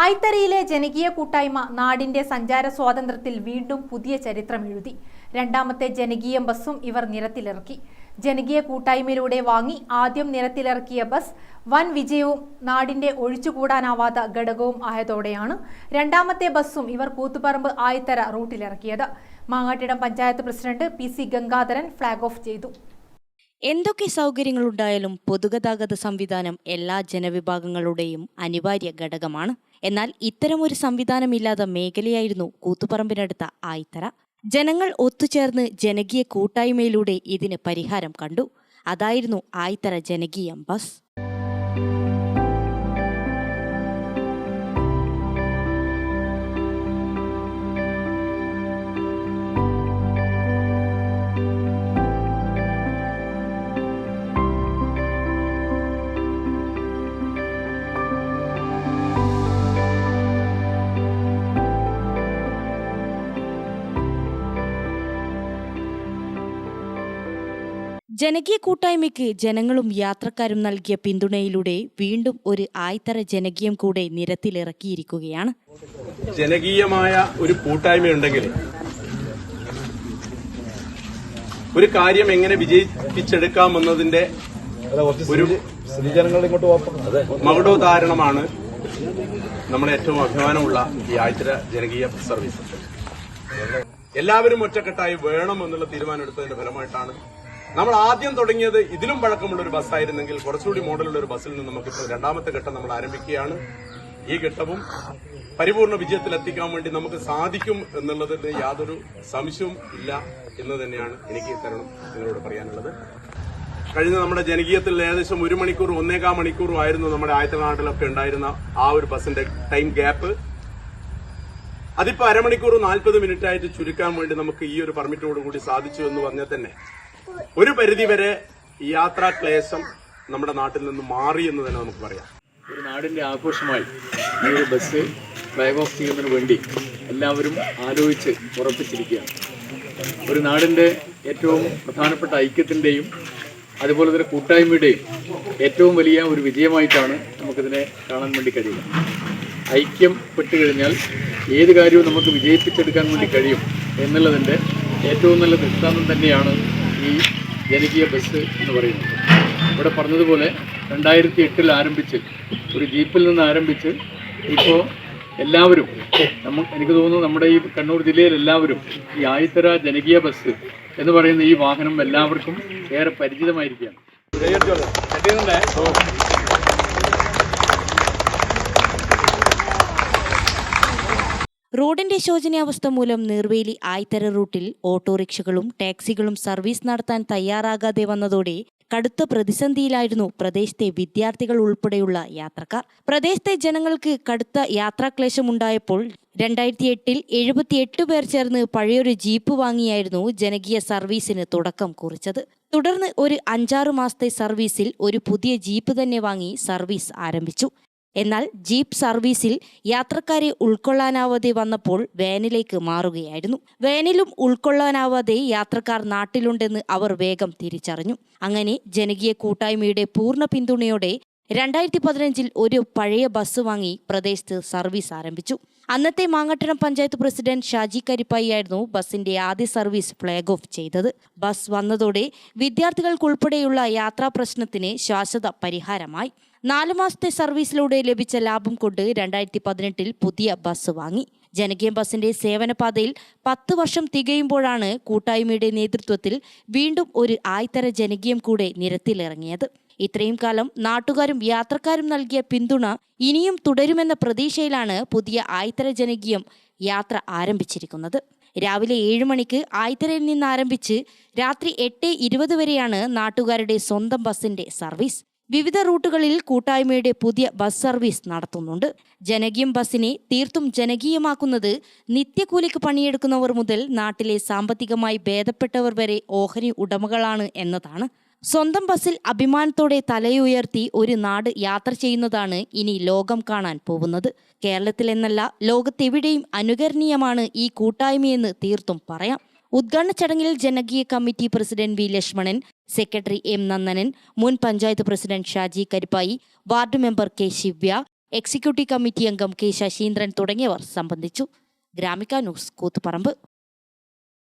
ആയിത്തരയിലെ ജനകീയ കൂട്ടായ്മ നാടിന്റെ സഞ്ചാര സ്വാതന്ത്ര്യത്തിൽ വീണ്ടും പുതിയ ചരിത്രം എഴുതി. രണ്ടാമത്തെ ജനകീയ ബസ്സും ഇവർ നിരത്തിലിറക്കി. ജനകീയ കൂട്ടായ്മയിലൂടെ വാങ്ങി ആദ്യം നിരത്തിലിറക്കിയ ബസ് വൻ വിജയവും നാടിന്റെ ഒഴിച്ചുകൂടാനാവാത്ത ഘടകവും ആയതോടെയാണ് രണ്ടാമത്തെ ബസ്സും ഇവർ Koothuparamba Ayithara റൂട്ടിലിറക്കിയത്. Mangattidam panchayat president P C Gangadharan flag off ചെയ്തു. എന്തൊക്കെ സൗകര്യങ്ങൾ സൗകര്യങ്ങളുണ്ടായാലും പൊതുഗതാഗത സംവിധാനം എല്ലാ ജനവിഭാഗങ്ങളുടെയും അനിവാര്യ ഘടകമാണ്. എന്നാൽ ഇത്തരമൊരു സംവിധാനമില്ലാത്ത മേഖലയായിരുന്നു കൂത്തുപറമ്പിനടുത്ത ആയിത്തറ. ജനങ്ങൾ ഒത്തുചേർന്ന് ജനകീയ കൂട്ടായ്മയിലൂടെ ഇതിന് പരിഹാരം കണ്ടു. അതായിരുന്നു ആയിത്തറ ജനകീയം ബസ്. ജനകീയ കൂട്ടായ്മയ്ക്ക് ജനങ്ങളും യാത്രക്കാരും നൽകിയ പിന്തുണയിലൂടെ വീണ്ടും ഒരു ആയിത്തര ജനകീയം കൂടെ നിരത്തിലിറക്കിയിരിക്കുകയാണ്. ജനകീയമായ ഒരു കൂട്ടായ്മയുണ്ടെങ്കിൽ ഒരു കാര്യം എങ്ങനെ വിജയിപ്പിച്ചെടുക്കാമെന്നതിന്റെ ഒരു മകുടോദാഹരണമാണ് നമ്മുടെ ഏറ്റവും അഭിമാനമുള്ള ഈ ആഴ്ച ജനകീയ സർവീസ്. എല്ലാവരും ഒറ്റക്കെട്ടായി വേണം എന്നുള്ള തീരുമാനമെടുത്തതിന്റെ ഫലമായിട്ടാണ് നമ്മൾ ആദ്യം തുടങ്ങിയത് ഇതിലും പഴക്കമുള്ള ഒരു ബസ്സായിരുന്നെങ്കിൽ കുറച്ചുകൂടി മോഡലുള്ള ഒരു ബസ്സിൽ നിന്ന് നമുക്ക് ഇപ്പോൾ രണ്ടാമത്തെ ഘട്ടം നമ്മൾ ആരംഭിക്കുകയാണ്. ഈ ഘട്ടവും പരിപൂർണ വിജയത്തിലെത്തിക്കാൻ വേണ്ടി നമുക്ക് സാധിക്കും എന്നുള്ളതിൽ യാതൊരു സംശയവും ഇല്ല എന്ന് തന്നെയാണ് എനിക്ക് തരണം നിങ്ങളോട് പറയാനുള്ളത്. കഴിഞ്ഞ നമ്മുടെ ജനകീയത്തിൽ ഏകദേശം ഒരു മണിക്കൂർ ഒന്നേകാൽ മണിക്കൂറും ആയിരുന്നു നമ്മുടെ ആയത്തനാട്ടിലൊക്കെ ഉണ്ടായിരുന്ന ആ ഒരു ബസ്സിന്റെ ടൈം ഗ്യാപ്പ് അതിപ്പോ അരമണിക്കൂർ നാൽപ്പത് മിനിറ്റ് ആയിട്ട് ചുരുക്കാൻ വേണ്ടി നമുക്ക് ഈ ഒരു പെർമിറ്റോടുകൂടി സാധിച്ചു എന്ന് പറഞ്ഞാൽ തന്നെ ഒരു പരിധിവരെ യാത്രാ ക്ലേശം നമ്മുടെ നാട്ടിൽ നിന്ന് മാറി എന്ന് തന്നെ നമുക്ക് പറയാം. ഒരു നാടിന്റെ ആഘോഷമായി ഈ ഒരു ബസ് ഫ്ലാഗ് ഓഫ് ചെയ്യുന്നതിന് വേണ്ടി എല്ലാവരും ആലോചിച്ച് ഉറപ്പിച്ചിരിക്കുകയാണ്. ഒരു നാടിന്റെ ഏറ്റവും പ്രധാനപ്പെട്ട ഐക്യത്തിന്റെയും അതുപോലെ തന്നെ കൂട്ടായ്മയുടെയും ഏറ്റവും വലിയ ഒരു വിജയമായിട്ടാണ് നമുക്കിതിനെ കാണാൻ വേണ്ടി കഴിയുക. ഐക്യം പെട്ട് കഴിഞ്ഞാൽ ഏത് കാര്യവും നമുക്ക് വിജയിപ്പിച്ചെടുക്കാൻ വേണ്ടി കഴിയും എന്നുള്ളതിന്റെ ഏറ്റവും നല്ല ദൃഷ്ടാന്തം തന്നെയാണ് ഈ ജനകീയ ബസ് എന്ന് പറയുന്നത്. ഇവിടെ പറഞ്ഞതുപോലെ രണ്ടായിരത്തി എട്ടിൽ ആരംഭിച്ച് ഒരു ജീപ്പിൽ നിന്ന് ആരംഭിച്ച് ഇപ്പോൾ എല്ലാവരും നമ്മ എനിക്ക് തോന്നുന്നു നമ്മുടെ ഈ കണ്ണൂർ ജില്ലയിൽ എല്ലാവരും ഈ ആയിത്തര ജനകീയ ബസ് എന്ന് പറയുന്ന ഈ വാഹനം എല്ലാവർക്കും ഏറെ പരിചിതമായിരിക്കുകയാണ്. റോഡിന്റെ ശോചനീയാവസ്ഥ മൂലം നീർവേലി ആയിത്തര റൂട്ടിൽ ഓട്ടോറിക്ഷകളും ടാക്സികളും സർവീസ് നടത്താൻ തയ്യാറാകാതെ വന്നതോടെ കടുത്ത പ്രതിസന്ധിയിലായിരുന്നു പ്രദേശത്തെ വിദ്യാർത്ഥികൾ ഉൾപ്പെടെയുള്ള യാത്രക്കാർ. പ്രദേശത്തെ ജനങ്ങൾക്ക് കടുത്ത യാത്രാക്ലേശമുണ്ടായപ്പോൾ രണ്ടായിരത്തി എട്ടിൽ എഴുപത്തിയെട്ട് പേർ ചേർന്ന് പഴയൊരു ജീപ്പ് വാങ്ങിയായിരുന്നു ജനകീയ സർവീസിന് തുടക്കം കുറിച്ചത്. തുടർന്ന് ഒരു അഞ്ചാറ് മാസത്തെ സർവീസിൽ ഒരു പുതിയ ജീപ്പ് തന്നെ വാങ്ങി സർവീസ് ആരംഭിച്ചു. എന്നാൽ ജീപ്പ് സർവീസിൽ യാത്രക്കാരെ ഉൾക്കൊള്ളാനാവാതെ വന്നപ്പോൾ വാനിലേക്ക് മാറുകയായിരുന്നു. വാനിലും ഉൾക്കൊള്ളാനാവാതെ യാത്രക്കാർ നാട്ടിലുണ്ടെന്ന് അവർ വേഗം തിരിച്ചറിഞ്ഞു. അങ്ങനെ ജനകീയ കൂട്ടായ്മയുടെ പൂർണ പിന്തുണയോടെ രണ്ടായിരത്തി പതിനഞ്ചിൽ ഒരു പഴയ ബസ് വാങ്ങി പ്രദേശത്ത് സർവീസ് ആരംഭിച്ചു. അന്നത്തെ മാങ്ങട്ടണം പഞ്ചായത്ത് പ്രസിഡന്റ് ഷാജി കരിപ്പായിയായിരുന്നു ബസിന്റെ ആദ്യ സർവീസ് ഫ്ലാഗ് ഓഫ് ചെയ്തത്. ബസ് വന്നതോടെ വിദ്യാർത്ഥികൾക്കുൾപ്പെടെയുള്ള യാത്രാ പ്രശ്നത്തിന് ശാശ്വത പരിഹാരമായി. നാലു മാസത്തെ സർവീസിലൂടെ ലഭിച്ച ലാഭം കൊണ്ട് രണ്ടായിരത്തി പതിനെട്ടിൽ പുതിയ ബസ് വാങ്ങി. ജനകീയ ബസിന്റെ സേവനപാതയിൽ പത്ത് വർഷം തികയുമ്പോഴാണ് കൂട്ടായ്മയുടെ നേതൃത്വത്തിൽ വീണ്ടും ഒരു ആയിത്തര ജനകീയം കൂടെ നിരത്തിലിറങ്ങിയത്. ഇത്രയും കാലം നാട്ടുകാരും യാത്രക്കാരും നൽകിയ പിന്തുണ ഇനിയും തുടരുമെന്ന പ്രതീക്ഷയിലാണ് പുതിയ ആയിത്തര ജനകീയം യാത്ര ആരംഭിച്ചിരിക്കുന്നത്. രാവിലെ ഏഴ് മണിക്ക് ആയിത്തരയിൽ നിന്ന് ആരംഭിച്ച് രാത്രി എട്ട് ഇരുപത് വരെയാണ് നാട്ടുകാരുടെ സ്വന്തം ബസിന്റെ സർവീസ്. വിവിധ റൂട്ടുകളിൽ കൂട്ടായ്മയുടെ പുതിയ ബസ് സർവീസ് നടത്തുന്നുണ്ട്. ജനകീയം ബസ്സിനെ തീർത്തും ജനകീയമാക്കുന്നത് നിത്യകൂലിക്ക് പണിയെടുക്കുന്നവർ മുതൽ നാട്ടിലെ സാമ്പത്തികമായി ഭേദപ്പെട്ടവർ വരെ ഓഹരി ഉടമകളാണ് എന്നതാണ്. സ്വന്തം ബസ്സിൽ അഭിമാനത്തോടെ തലയുയർത്തി ഒരു നാട് യാത്ര ചെയ്യുന്നതാണ് ഇനി ലോകം കാണാൻ പോകുന്നത്. കേരളത്തിലെന്നല്ല ലോകത്തെവിടെയും അനുകരണീയമാണ് ഈ കൂട്ടായ്മയെന്ന് തീർത്തും പറയാം. ഉദ്ഘാടന ചടങ്ങിൽ ജനകീയ committee president V Lakshmanan secretary M Nandanan മുൻ panchayat president Shaji Karippayi ward member K Shivya executive committee അംഗം കെ ശശീന്ദ്രൻ തുടങ്ങിയവർ സംബന്ധിച്ചു. ഗ്രാമിക ന്യൂസ് കൂത്തുപറമ്പ്.